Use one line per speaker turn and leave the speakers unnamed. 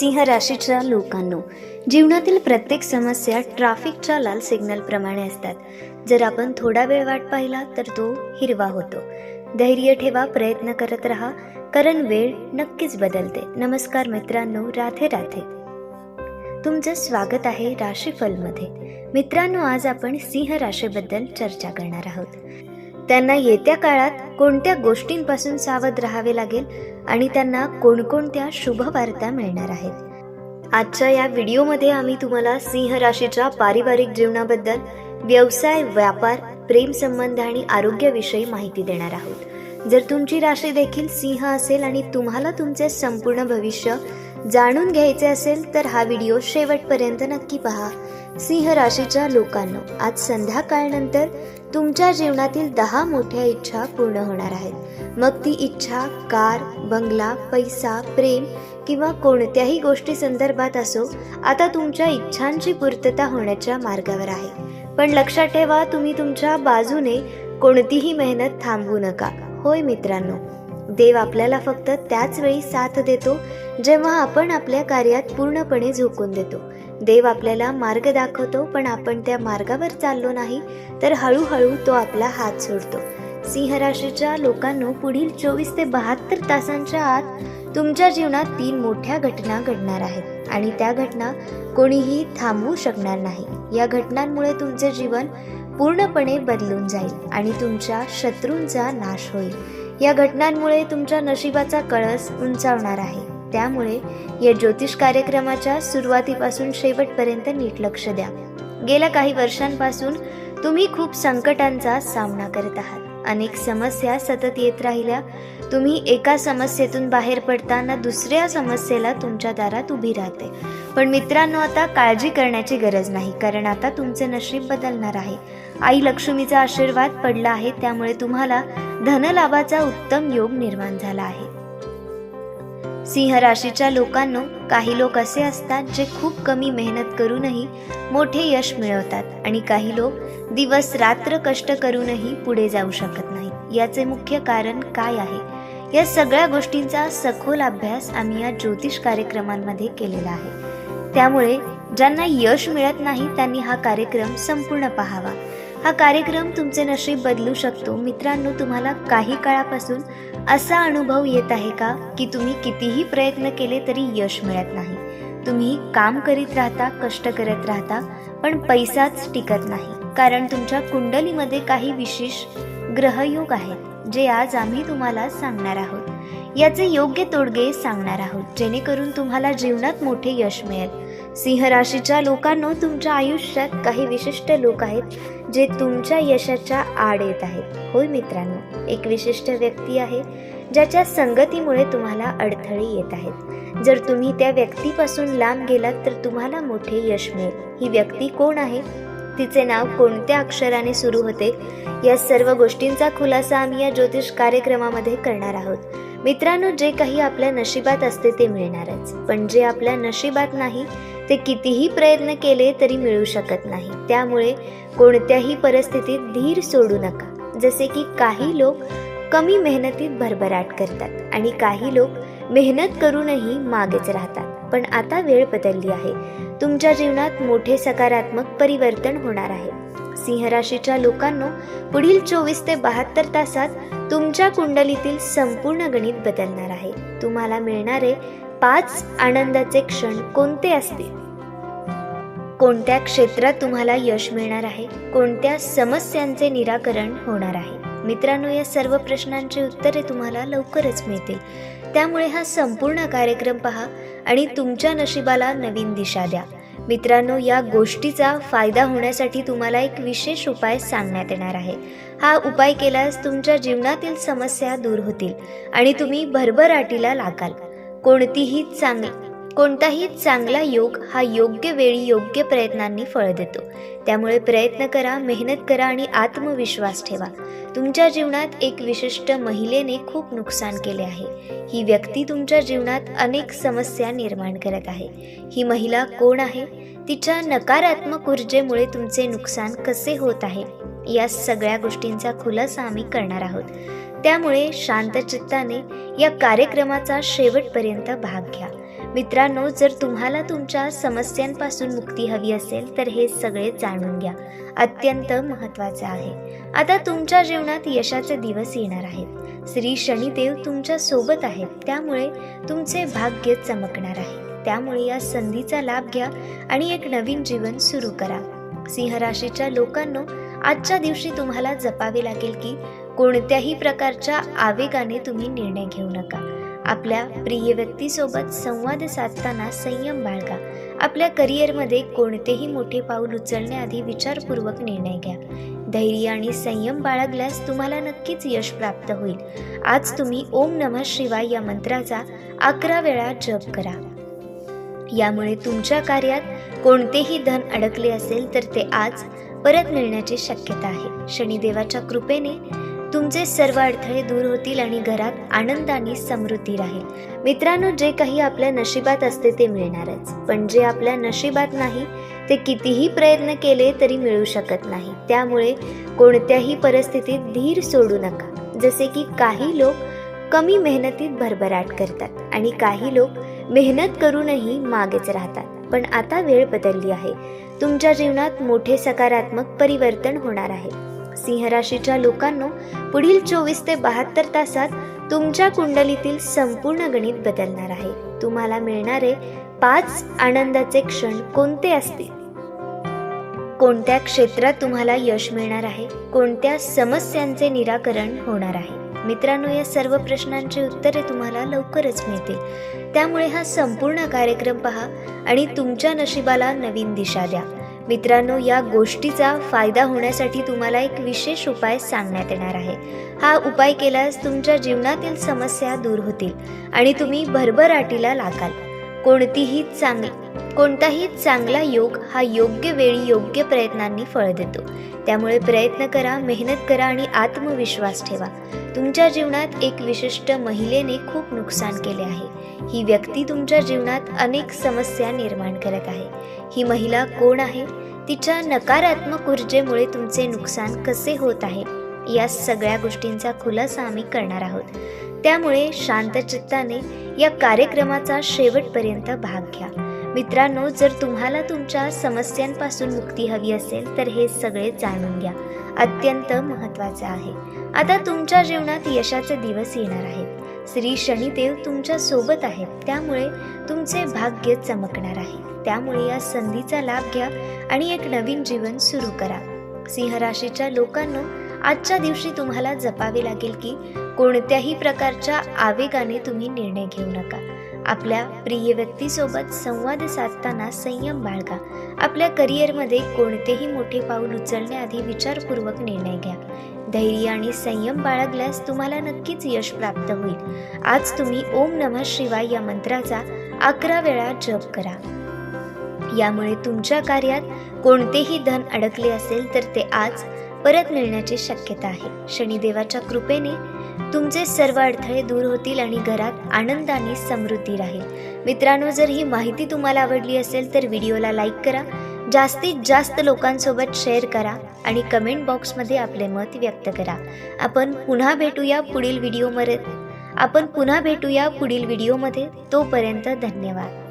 सिंह राशीच्या लोकांनो जीवनातील प्रत्येक समस्या ट्रॅफिकच्या लाल सिग्नलप्रमाणे असतात. जर आपण थोडा वेळ वाट पाहिला तर तो हिरवा होतो. धैर्य ठेवा प्रयत्न करत राहा. कारण वेळ नक्कीच बदलते. नमस्कार मित्रांनो राधे राधे. तुमचं स्वागत आहे राशीफलमध्ये. मित्रांनो आज आपण सिंह राशीबद्दल चर्चा करणार आहोत. त्यांना येत्या काळात कोणत्या गोष्टींपासून सावध राहावे लागेल आणि त्यांना कोणकोणत्या शुभ वार्ता मिळणार आहेत? आजच्या या व्हिडिओमध्ये आम्ही तुम्हाला सिंह राशीच्या पारिवारिक जीवनाबद्दल व्यवसाय व्यापार प्रेम संबंध आणि आरोग्याविषयी माहिती देणार आहोत. जर तुमची राशी देखील सिंह असेल आणि तुम्हाला तुमचे संपूर्ण भविष्य जाणून घ्यायचे असेल तर हा व्हिडिओ शेवटपर्यंत नक्की पहा. सिंह राशीच्या लोकांनो आज संध्याकाळनंतर तुमच्या जीवनातील दहा मोठ्या इच्छा पूर्ण होणार आहेत. मग ती इच्छा कार बंगला पैसा प्रेम किंवा कोणत्याही गोष्टी संदर्भात असो आता तुमच्या इच्छांची पूर्तता होण्याच्या मार्गावर आहे. पण लक्षात ठेवा तुम्ही तुमच्या बाजूने कोणतीही मेहनत थांबवू नका. होय मित्रांनो. देव आपल्याला फक्त त्याच वेळी साथ देतो जेव्हा आपण आपल्या कार्यात पूर्णपणे झोकून देतो. देव आपल्याला मार्ग दाखवतो पण आपण त्या मार्गावर चाललो नाही तर हळूहळू तो आपला हात सोडतो. सिंह राशीच्या लोकांनो पुढील चोवीस ते बहात्तर तासांच्या आत तुमच्या जीवनात तीन मोठ्या घटना घडणार आहेत आणि त्या घटना कोणीही थांबवू शकणार नाही. या घटनांमुळे तुमचे जीवन पूर्णपणे बदलून जाईल आणि तुमच्या शत्रूंचा नाश होईल. या घटनांमुळे तुमच्या नशिबाचा कळस उंचावणार आहे. त्यामुळे या ज्योतिष कार्यक्रमाच्या सुरुवातीपासून शेवटपर्यंत नीट लक्ष द्या. गेल्या काही वर्षांपासून तुम्ही खूप संकटांचा सामना करत आहात. अनेक समस्या सतत येत राहिल्या. तुम्ही एका समस्येतून बाहेर पडताना दुसऱ्या समस्येला तुमच्या दारात उभी राहते. पण मित्रांनो आता काळजी करण्याची गरज नाही कारण आता तुमचे नशीब बदलणार आहे. आई लक्ष्मीचा आशीर्वाद पडला आहे त्यामुळे तुम्हाला धनलाभाचा उत्तम योग निर्माण झाला आहे. सिंह राशीच्या लोकांनो काही लोक असे असतात जे खूप कमी मेहनत करूनही मोठे यश मिळवतात आणि काही लोक दिवस रात्र कष्ट करूनही पुढे जाऊ शकत नाही याचे मुख्य कारण काय आहे? या सगळ्या गोष्टींचा सखोल अभ्यास आम्ही या ज्योतिष कार्यक्रमांमध्ये केलेला आहे. त्यामुळे ज्यांना यश मिळत नाही त्यांनी हा कार्यक्रम संपूर्ण पाहावा. हा कार्यक्रम तुमचे नशीब बदलू शकतो. मित्रांनो तुम्हाला काही काळापासून असा अनुभव येत आहे का की तुम्ही कितीही प्रयत्न केले तरी यश मिळत नाही? तुम्ही काम करीत राहता कष्ट करत राहता पण पैसाच टिकत नाही. कारण तुमच्या कुंडलीमध्ये काही विशेष ग्रहयोग आहेत जे आज आम्ही तुम्हाला सांगणार आहोत. याचे योग्य तोडगे सांगणार आहोत जेणेकरून तुम्हाला जीवनात मोठे यश मिळेल. सिंह राशीच्या लोकांनो तुमच्या आयुष्यात काही विशिष्ट लोक आहेत जे तुमच्या यशाच्या आड येत आहेत. होय मित्रांनो एक विशिष्ट व्यक्ती आहे ज्याच्या संगतीमुळे तुम्हाला अडथळे येत आहेत. जर तुम्ही त्या व्यक्तीपासून लांब गेलात तर तुम्हाला मोठे यश मिळेल. ही व्यक्ती कोण आहे? तिचे नाव कोणत्या अक्षराने सुरू होते? या सर्व गोष्टींचा खुलासा आम्ही या ज्योतिष कार्यक्रमामध्ये करणार आहोत. मित्रांनो जे काही आपल्या नशिबात असते ते मिळणारच. पण जे आपल्या नशिबात नाही ते कितीही प्रयत्न केले तरी मिळू शकत नाही. त्यामुळे कोणत्याही परिस्थितीत धीर सोडू नका. जसे की काही लोक कमी मेहनतीत भरभराट करतात आणि काही लोक मेहनत करूनही मागेच राहतात. पण आता वेळ बदलली आहे. तुमच्या जीवनात मोठे सकारात्मक परिवर्तन होणार आहे. सिंह राशीच्या लोकांनो पुढील चोवीस ते बहात्तर तासात तुमच्या कुंडलीतील संपूर्ण गणित बदलणार आहे. तुम्हाला मिळणारे पाच आनंदाचे क्षण कोणते असतील? कोणत्या क्षेत्रात तुम्हाला यश मिळणार आहे? कोणत्या समस्यांचे निराकरण होणार आहे? मित्रांनो या सर्व प्रश्नांची उत्तरे तुम्हाला लवकरच मिळतील. त्यामुळे हा संपूर्ण कार्यक्रम पहा आणि तुमच्या नशिबाला नवीन दिशा द्या. मित्रांनो या गोष्टीचा फायदा होण्यासाठी तुम्हाला एक विशेष उपाय सांगण्यात येणार आहे. हा उपाय केल्यास तुमच्या जीवनातील समस्या दूर होतील आणि तुम्ही भरभराटीला लागाल. कोणतीही चांगली कोणताही चांगला योग हा योग्य वेळी योग्य प्रयत्नांनी फळ देतो. त्यामुळे प्रयत्न करा मेहनत करा आणि आत्मविश्वास ठेवा. तुमच्या जीवनात एक विशिष्ट महिलेने खूप नुकसान केले आहे. ही व्यक्ती तुमच्या जीवनात अनेक समस्या निर्माण करत आहे. ही महिला कोण आहे? तिच्या नकारात्मक ऊर्जेमुळे तुमचे नुकसान कसे होत आहे? या सगळ्या गोष्टींचा खुलासा आम्ही करणार आहोत. त्यामुळे शांत चित्ताने या कार्यक्रमाचा शेवटपर्यंत भाग घ्या. मित्रांनो जर तुम्हाला तुमच्या समस्यांपासून मुक्ती हवी असेल तर हे सगळे जाणून घ्या. अत्यंत महत्त्वाचे आहे. आता तुमच्या जीवनात यशाचे दिवस येणार आहेत. श्री शनिदेव तुमच्यासोबत आहेत. त्यामुळे तुमचे भाग्य चमकणार आहे. त्यामुळे या संधीचा लाभ घ्या आणि एक नवीन जीवन सुरू करा. सिंह राशीच्या लोकांनो आजच्या दिवशी तुम्हाला जपावे लागेल की कोणत्याही प्रकारच्या आवेगाने तुम्ही निर्णय घेऊ नका. आपल्या प्रिय व्यक्तीसोबत संवाद साधताना संयम बाळगा. आपल्या करिअरमध्ये कोणतेही मोठे पाऊल उचलण्याआधी विचारपूर्वक निर्णय घ्या. धैर्य आणि संयम बाळगल्यास तुम्हाला नक्कीच यश प्राप्त होईल. आज तुम्ही ओम नमः शिवाय या मंत्राचा अकरा वेळा जप करा. यामुळे तुमच्या कार्यात कोणतेही धन अडकले असेल तर ते आज परत मिळण्याची शक्यता आहे. शनिदेवाच्या कृपेने तुमचे सर्व अडथळे दूर होतील आणि घरात आनंदाने समृद्धी राहील. मित्रांनो जे काही आपल्या नशिबात असते ते मिळणारच. पण जे आपल्या नशिबात नाही ते कितीही प्रयत्न केले तरी मिळू शकत नाही. त्यामुळे कोणत्याही परिस्थितीत धीर सोडू नका. जसे की काही लोक कमी मेहनतीत भरभराट करतात आणि काही लोक मेहनत करूनही मागेच राहतात. पण आता वेळ बदलली आहे. तुमच्या जीवनात मोठे सकारात्मक परिवर्तन होणार आहे. सिंह राशीच्या लोकांनो पुढील चोवीस ते बहात्तर तासात तुमच्या कुंडलीतील संपूर्ण गणित बदलणार आहे. तुम्हाला मिळणारे पाच आनंदाचे क्षण कोणते असतील? कोणत्या क्षेत्रात तुम्हाला यश मिळणार आहे? कोणत्या समस्यांचे निराकरण होणार आहे? मित्रांनो या सर्व प्रश्नांची उत्तरे तुम्हाला लवकरच मिळतील. त्यामुळे हा संपूर्ण कार्यक्रम पहा आणि तुमच्या नशिबाला नवीन दिशा द्या. मित्रांनो या गोष्टीचा फायदा होण्यासाठी तुम्हाला एक विशेष उपाय सांगण्यात येणार आहे. हा उपाय केल्यास तुमच्या जीवनातील समस्या दूर होतील आणि तुम्ही भरभराटीला लागाल. कोणतीही चांगली कोणताही चांगला योग हा योग्य वेळी योग्य प्रयत्नांनी फळ देतो. त्यामुळे प्रयत्न करा मेहनत करा आणि आत्मविश्वास ठेवा. तुमच्या जीवनात एक विशिष्ट महिलेने खूप नुकसान केले आहे. ही व्यक्ती तुमच्या जीवनात अनेक समस्या निर्माण करत आहे. ही महिला कोण आहे? तिच्या नकारात्मक ऊर्जेमुळे तुमचे नुकसान कसे होत आहे? या सगळ्या गोष्टींचा खुलासा आम्ही करणार आहोत. त्यामुळे शांत चित्ताने या कार्यक्रमाचा शेवटपर्यंत भाग घ्या. मित्रांनो जर तुम्हाला तुमच्या समस्यांपासून मुक्ती हवी असेल तर हे सगळे जाणून घ्या. अत्यंत महत्त्वाचे आहे. आता तुमच्या जीवनात यशाचे दिवस येणार आहेत. श्री शनिदेव तुमच्यासोबत आहेत. त्यामुळे तुमचे भाग्य चमकणार आहे. त्यामुळे या संधीचा लाभ घ्या आणि एक नवीन जीवन सुरू करा. सिंह राशीच्या लोकांनो आजच्या दिवशी तुम्हाला जपावे लागेल की कोणत्याही प्रकारच्या आवेगाने तुम्ही निर्णय घेऊ नका. आपल्या प्रिय व्यक्तीसोबत संवाद साधताना संयम बाळगा. आपल्या करिअरमध्ये कोणतेही मोठे पाऊल उचलण्याआधी विचारपूर्वक निर्णय घ्या. धैर्य आणि संयम बाळगल्यास तुम्हाला नक्कीच यश प्राप्त होईल. आज तुम्ही ओम नमः शिवाय या मंत्राचा अकरा वेळा जप करा. यामुळे तुमच्या कार्यात कोणतेही धन अडकले असेल तर ते आज परत मिळण्याची शक्यता आहे. शनिदेवाच्या कृपेने तुमचे सर्व अडथळे दूर होतील आणि घरात आनंदाने समृद्धी राहील. मित्रांनो जर ही माहिती तुम्हाला आवडली असेल तर व्हिडिओला लाईक करा जास्तीत जास्त लोकांसोबत शेअर करा आणि कमेंट बॉक्समध्ये आपले मत व्यक्त करा. आपण पुन्हा भेटूया पुढील व्हिडिओमध्ये. आपण पुन्हा भेटूया पुढील व्हिडिओमध्ये. तोपर्यंत धन्यवाद.